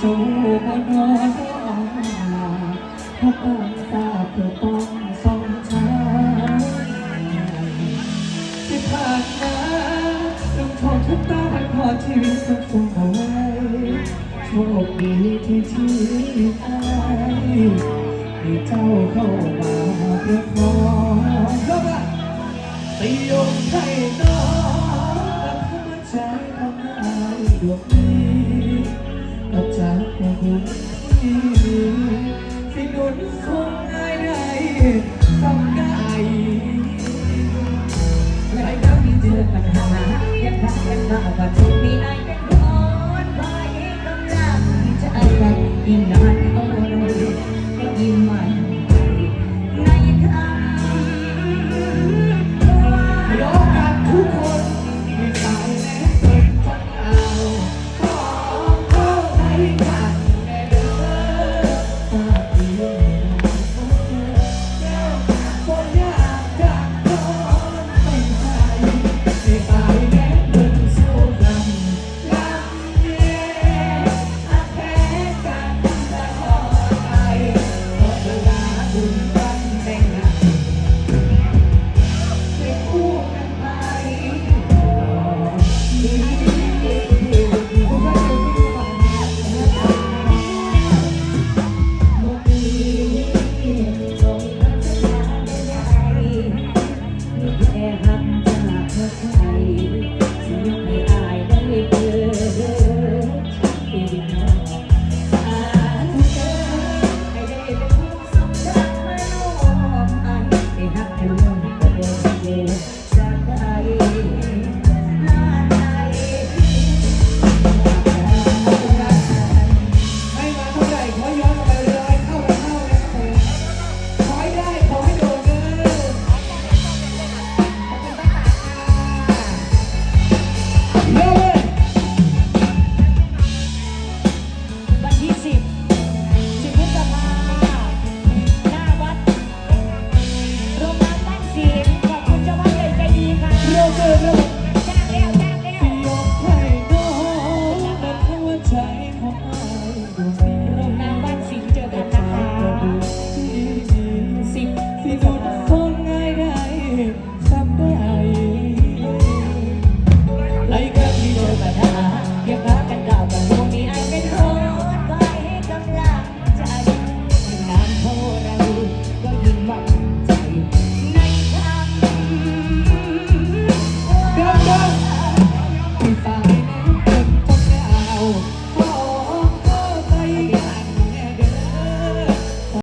เจ้าบ่นอนเพราะต้องทราบเธอต้องสองชาที่ผ่านมาต้องทนทุกตาพันพอชีวิตต้องคงเอาไว้โชคดีที่ชีวิตได้มีเจ้าเข้ามาเพื่อพอเข้ามาตียงให้น้องและเข้ใจทำให้ดวงนี้ กับจากหัวใจที่หนุนส่งง่ายได้ทำได้หลายครั้งที่เจอปัญหายังรักยังหน้าว่ทุกมีนายเป็นร้อนไว้กำลังใจยิ่งนาน